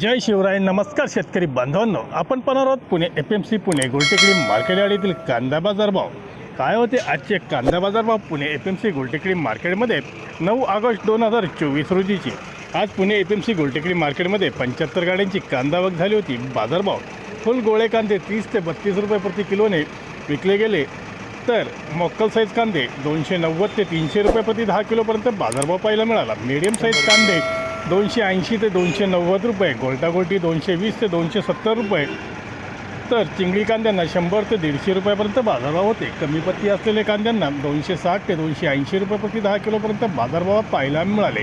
जय शिवराय नमस्कार शेतकरी बांधवांनो. आपण पाहणार आहोत Pune F M C Pune Goltekdi मार्केटवाडीतील कांदा बाजार भाव. काय होते आजचे कांदा बाजार भाव Pune F M C Goltekdi मार्केटमध्ये? नऊ ऑगस्ट दोन हजार चोवीस रोजीची. आज Pune F M C Goltekdi मार्केटमध्ये पंच्याहत्तर गाड्यांची कांदा आवक झाली होती. बाजारभाव फुल गोळे कांदे तीस ते बत्तीस रुपये प्रति किलोने विकले गेले. तर मोक्कल साईज कांदे दोनशे नव्वद ते तीनशे रुपये प्रति दहा किलोपर्यंत बाजारभाव पाहायला मिळाला. मीडियम साईज कांदे दोनशे ऐंशी ते दोनशे नव्वद रुपये गोल्टागोल्टी दोनशे वीस ते दोनशे सत्तर रुपये. तर चिंगडी कांद्यांना शंभर ते दीडशे रुपयापर्यंत बाजारभाव होते. कमी पत्ती असलेल्या कांद्यांना दोनशे साठ ते दोनशे ऐंशी रुपये प्रति दहा किलोपर्यंत बाजारभाव पाहायला मिळाले.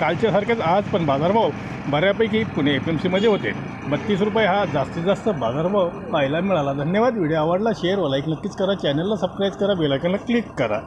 कालच्या सारखेच आज पण बाजारभाव बऱ्यापैकी पुणे एफ एम सीमध्ये होते. बत्तीस रुपये हा जास्तीत जास्त बाजारभाव पाहायला मिळाला. धन्यवाद. व्हिडिओ आवडला शेअर व लाईक नक्कीच करा. चॅनलला सबस्क्राईब करा. बेलायकनला क्लिक करा.